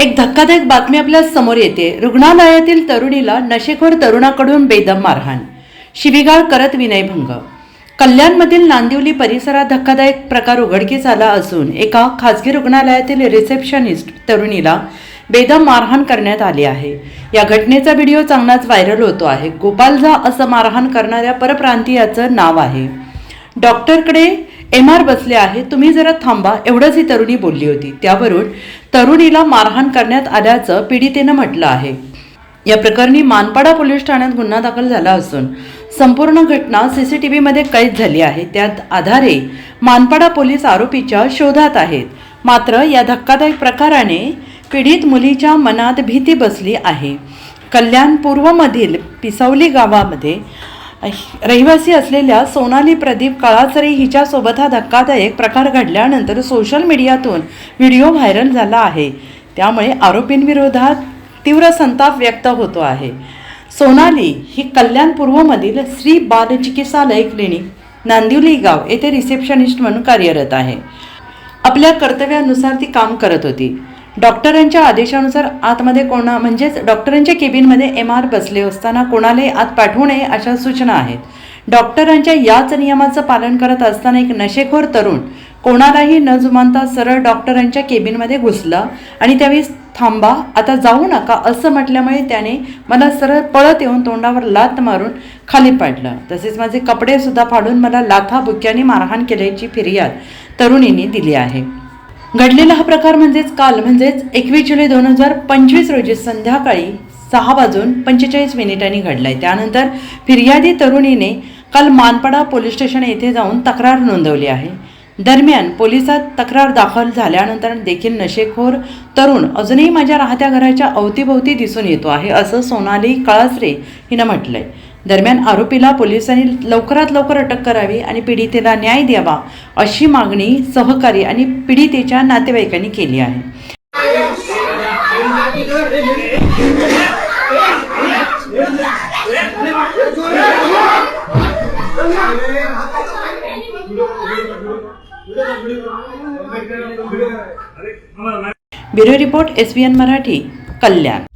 एक धक्कादायक बातमी आपल्यासमोर येते. रुग्णालयातील तरुणीला नशेखोर तरुणाकडून बेदम मारहाण. शिबिगाळ करत विनयभंग. कल्याणमधील नांदिवली परिसरात धक्कादायक प्रकार उघडकीस आला असून एका खासगी रुग्णालयातील रिसेप्शनिस्ट तरुणीला बेदम मारहाण करण्यात आली आहे. या घटनेचा व्हिडिओ चांगलाच व्हायरल होतो आहे. गोपालझा असं मारहाण करणाऱ्या परप्रांतीयाचं नाव आहे. डॉक्टरकडे एम आर बसले आहे तुम्ही जरा थांबा एवढंच ही तरुणी बोलली होती. त्यावरून तरुणीला मारहाण करण्यात आल्याचं पीडितेनं म्हटलं आहे. या प्रकरणी मानपाडा पोलीस ठाण्यात गुन्हा दाखल झाला असून संपूर्ण घटना सीसीटीव्हीमध्ये कैद झाली आहे. त्यात आधारे मानपाडा पोलीस आरोपीच्या शोधात आहेत. मात्र या धक्कादायक प्रकाराने पीडित मुलीच्या मनात भीती बसली आहे. कल्याण पूर्वमधील पिसवली गावामध्ये रहिवासी असलेल्या सोनाली प्रदीप काळाचरे हिच्यासोबत हा धक्कादायक प्रकार घडल्यानंतर सोशल मीडियातून व्हिडिओ व्हायरल झाला आहे. त्यामुळे आरोपींविरोधात तीव्र संताप व्यक्त होतो आहे. सोनाली ही कल्याण पूर्वमधील श्री बाल चिकित्सालय क्लिनिक नांदिवली गाव येथे रिसेप्शनिस्ट म्हणून कार्यरत आहे. आपल्या कर्तव्यानुसार ती काम करत होती. डॉक्टरांच्या आदेशानुसार आतमध्ये कोणा म्हणजेच डॉक्टरांच्या केबिनमध्ये एम आर बसले असताना कोणालाही आत पाठवू नये अशा सूचना आहेत. डॉक्टरांच्या याच नियमाचं पालन करत असताना एक नशेखोर तरुण कोणालाही न जुमानता सरळ डॉक्टरांच्या केबिनमध्ये घुसला आणि त्यावेळी थांबा आता जाऊ नका असं म्हटल्यामुळे त्याने मला सरळ पळत येऊन तोंडावर लात मारून खाली पाडलं. तसेच माझे कपडेसुद्धा फाडून मला लाथा बुक्याने मारहाण केल्याची फिर्याद तरुणीने दिली आहे. घडलेला हा प्रकार म्हणजेच काल म्हणजेच एकवीस जुलै दोन हजार पंचवीस रोजी संध्याकाळी सहा वाजून पंचेचाळीस मिनिटांनी घडलाय. त्यानंतर फिर्यादी तरुणीने काल मानपाडा पोलीस स्टेशन येथे जाऊन तक्रार नोंदवली आहे. दरम्यान पोलिसात तक्रार दाखल झाल्यानंतर देखील नशेखोर तरुण अजूनही माझ्या राहत्या घराच्या अवतीभोवती दिसून येतो आहे असं सोनाली कळसरे हिनं म्हटलंय. दरम्यान आरोपीला पोलिसांनी लवकरात लवकर अटक करावी आणि पीडितेला न्याय द्यावा अशी मागणी सहकारी आणि पीडितेच्या नातेवाईकांनी केली आहे. Bureau report S B N Marathi Kalyan.